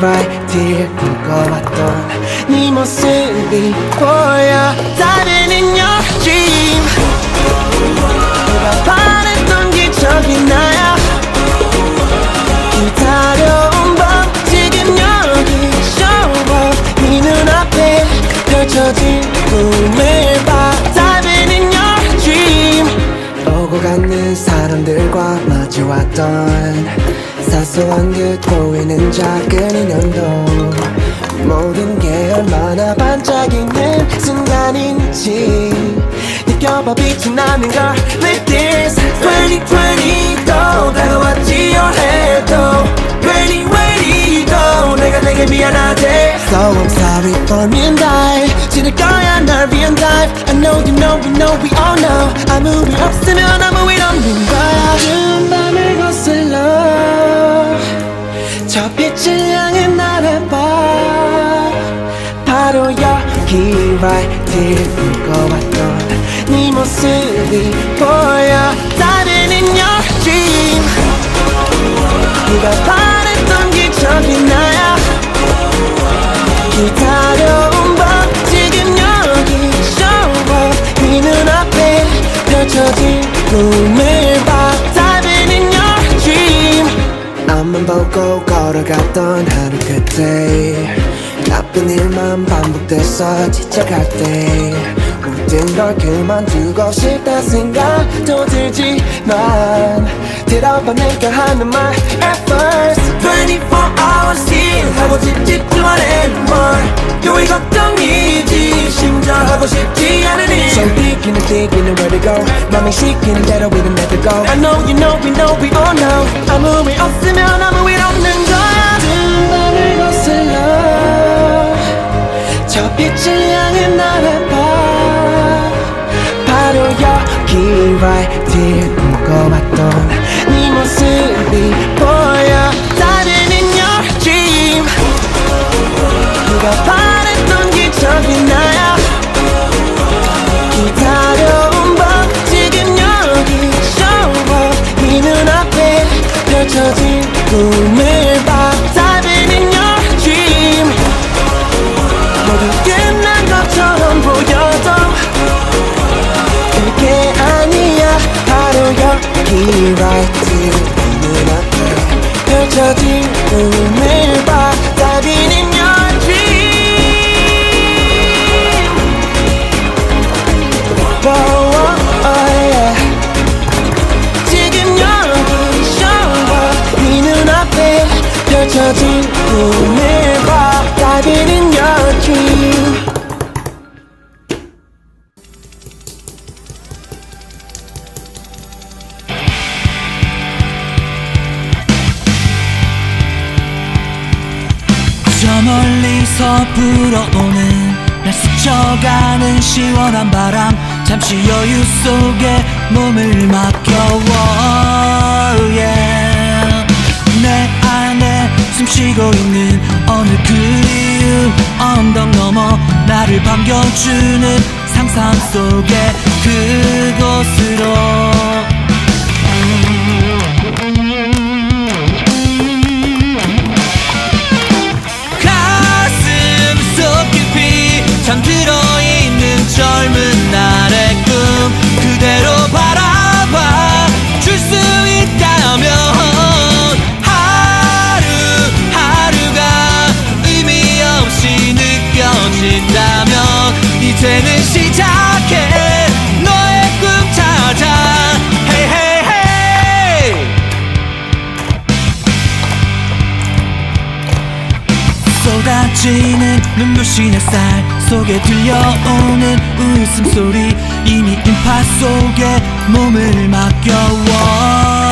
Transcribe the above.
right here 꿈꿔왔던 네 모습이 보여 in your dream 내가 바랬던 기적이 나야. 기다려온 밤 지금 여기. show 네 눈앞에 펼쳐진 꿈을 봐. in your dream 오고 가는 사람들과 마주왔던 사소한 듯 보이는 작은 인연도 모든 게 얼마나 반짝이는 순간인지 느껴봐 빛이 나는 걸 With this. 2020도 다가왔지 head도 2020도 내가 내게 미안하대. So I'm sorry for me and I. 지낼 거야 날 위한 dive I know you know we know we all know. 아무 일 없으면 아무 일 없는 거야 here 꿈꿔왔던 네 모습이 보여. dream 네가 바랬던 기적이 나야. 기다려온 밤 지금 여기. Show up. 네 눈앞에 펼쳐진 꿈을 봐. dream 앞만 보고 걸어갔던 하루 끝에 나쁜 일만 반복돼서 지쳐갈 때 모든 걸 그만두고 싶다 생각도 들지만 내가 하는 말 At first 24 hours here 하고 싶지 그만해 뭘 요일 걱정이지 심장 하고 싶지 않은 일. So 뛰기는 뛰기는 where to go. 맘이 시키는 대로 we don't let it go I know you know we know we all know. 아무 일 없으면 right here 여기 right 네 눈앞에 펼쳐진 꿈을 봐 oh, oh, oh, 네 눈앞에 펼쳐진 꿈 멀리서 불어오는 날 스쳐가는 시원한 바람 잠시 여유 속에 몸을 맡겨워 yeah. 내 안에 숨쉬고 있는 어느 그리운 언덕 너머 나를 반겨주는 상상 속에 그곳으로 깊이 잠들어 있는 젊은 지는 눈부신 햇살 속에 들려오는 웃음소리 이미 인파 속에 몸을 맡겨워